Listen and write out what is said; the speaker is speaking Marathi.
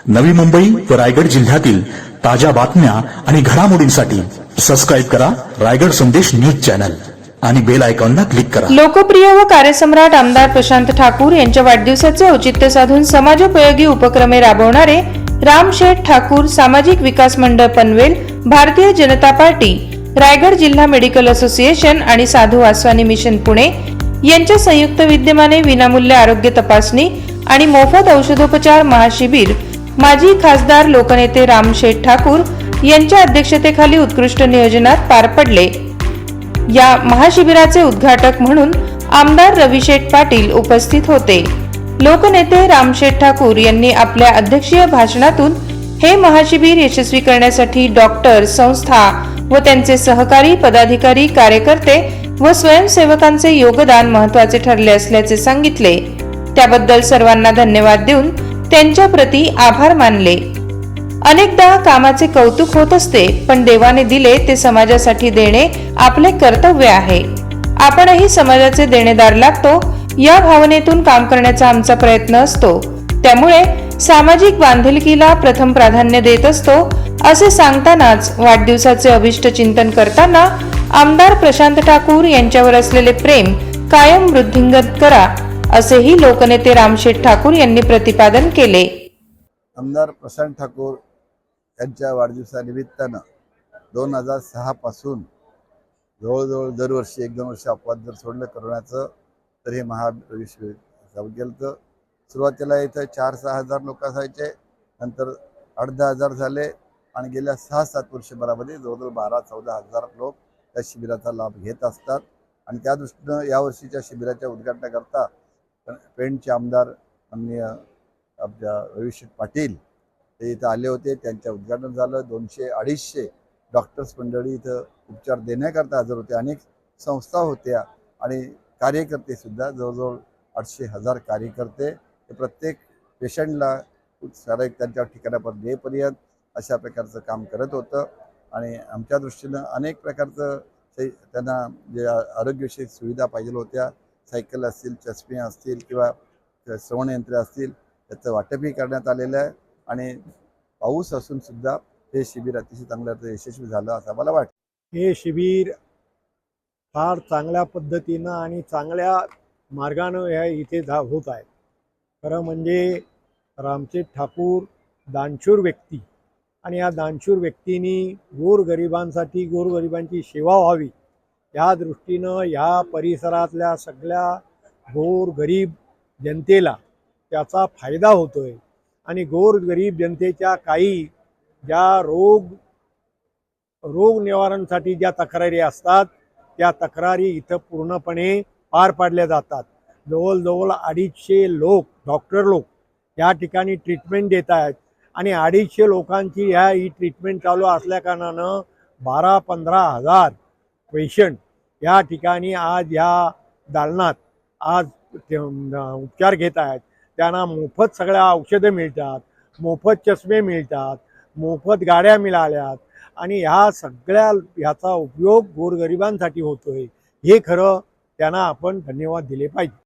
नवी मुंबई व रायगड जिल्ह्यातील ताज्या बातम्या आणि घडामोडींसाठी सबस्क्राईब करा रायगड संदेश न्यूज चॅनल आणि बेल आयकॉनला क्लिक करा. लोकप्रिय व कार्यसम्राट आमदार प्रशांत ठाकूर यांच्या वाढदिवसाचे औचित्य साधून समाजोपयोगी उपक्रमे राबवणारे राम शेठ ठाकूर सामाजिक विकास मंडळ पनवेल भारतीय जनता पार्टी रायगड जिल्हा मेडिकल असोसिएशन आणि साधू आसवानी मिशन पुणे यांच्या संयुक्त विद्यमाने विनामूल्य आरोग्य तपासणी आणि मोफत औषधोपचार महाशिबिर माजी खासदार लोकनेते रामशेठ ठाकूर यांच्या अध्यक्षतेखाली उत्कृष्ट नियोजनात पार पडले. या महाशिबिराचे उद्घाटक म्हणून आमदार रविशेठ पाटील उपस्थित होते. लोकनेते रामशेठ ठाकूर यांनी आपल्या अध्यक्षीय भाषणातून हे महाशिबिर यशस्वी करण्यासाठी डॉक्टर संस्था व त्यांचे सहकारी पदाधिकारी कार्यकर्ते व स्वयंसेवकांचे योगदान महत्त्वाचे ठरले असल्याचे सांगितले. त्याबद्दल सर्वांना धन्यवाद देऊन त्यांच्या प्रती आभार मानले. अनेकदा कामाचे कौतुक होत असते पण देवाने दिले ते समाजासाठी देणे आपले कर्तव्य आहे. आपणही समाजाचे देणेदार लागतो या भावनेतून काम करण्याचा आमचा प्रयत्न असतो. त्यामुळे सामाजिक बांधिलकीला प्रथम प्राधान्य देत असतो असे सांगतानाच वाढदिवसाचे अभिष्ट चिंतन करताना आमदार प्रशांत ठाकूर यांच्यावर असलेले प्रेम कायम वृद्धिंगत करा असेही लोकनेते रामशेठ ठाकूर यांनी प्रतिपादन केले. आमदार प्रशांत ठाकूर यांच्या वाढदिवसानिमित्तानं दोन हजार सहापासून जवळजवळ दरवर्षी एक दोन वर्ष अपवाद जर सोडलं करोनाचं तर हे महाविश्व जाऊन गेलं तर सुरुवातीला इथं चार सहा हजार लोक असायचे नंतर आठ दहा हजार झाले आणि गेल्या सहा सात वर्षभरामध्ये जवळजवळ बारा चौदा हजार लोक त्या शिबिराचा लाभ घेत असतात. आणि त्या दृष्टीनं यावर्षीच्या शिबिराच्या उद्घाटनाकरता पेणचे आमदार माननीय आपल्या रविशेठ पाटील ते इथं आले होते. त्यांच्या उद्घाटन झालं. दोनशे अडीचशे डॉक्टर्स मंडळी इथं उपचार देण्याकरता हजर होते. अनेक संस्था होत्या आणि कार्यकर्तेसुद्धा जवळजवळ आठशे हजार कार्यकर्ते. हे प्रत्येक पेशंटला सारायक त्यांच्या ठिकाणापर्यंत येईपर्यंत अशा प्रकारचं काम करत होतं. आणि आमच्या दृष्टीनं अनेक प्रकारचं ते त्यांना जे आरोग्यविषयक सुविधा पाहिजे होत्या. सायकल असतील चष्मे असतील किंवा श्रवणयंत्रे असतील त्याचं वाटपही करण्यात आलेलं आहे. आणि पाऊस असून सुद्धा हे शिबिर अतिशय चांगल्या यशस्वी झालं असं मला वाटतं. हे शिबिर फार चांगल्या पद्धतीनं आणि चांगल्या मार्गानं ह्या इथे जा होत आहे. खरं म्हणजे रामचेद ठाकूर दानशूर व्यक्ती आणि या दानशूर व्यक्तींनी गोरगरिबांसाठी गोरगरिबांची सेवा व्हावी. या दृष्टीनं ह्या परिसरातल्या सगळ्या गोरगरीब जनतेला त्याचा फायदा होतोय. आणि गोरगरीब जनतेच्या काही ज्या रोग रोग निवारणसाठी ज्या तक्रारी असतात त्या तक्रारी इथं पूर्णपणे पार पाडल्या जातात. जवळजवळ अडीचशे लोक डॉक्टर लोक या ठिकाणी ट्रीटमेंट देत आहेत. आणि अडीचशे लोकांची ह्या ही ट्रीटमेंट चालू असल्याकारणानं बारा पंधरा हजार पेशंट या ठिकाणी आज ह्या दालनात आज उपचार घेत आहेत. त्यांना मोफत सगळ्या औषधं मिळतात मोफत चष्मे मिळतात मोफत गाड्या मिळाल्यात आणि ह्या सगळ्या ह्याचा उपयोग गोरगरिबांसाठी होतोय. हे खरं त्यांना आपण धन्यवाद दिले पाहिजे.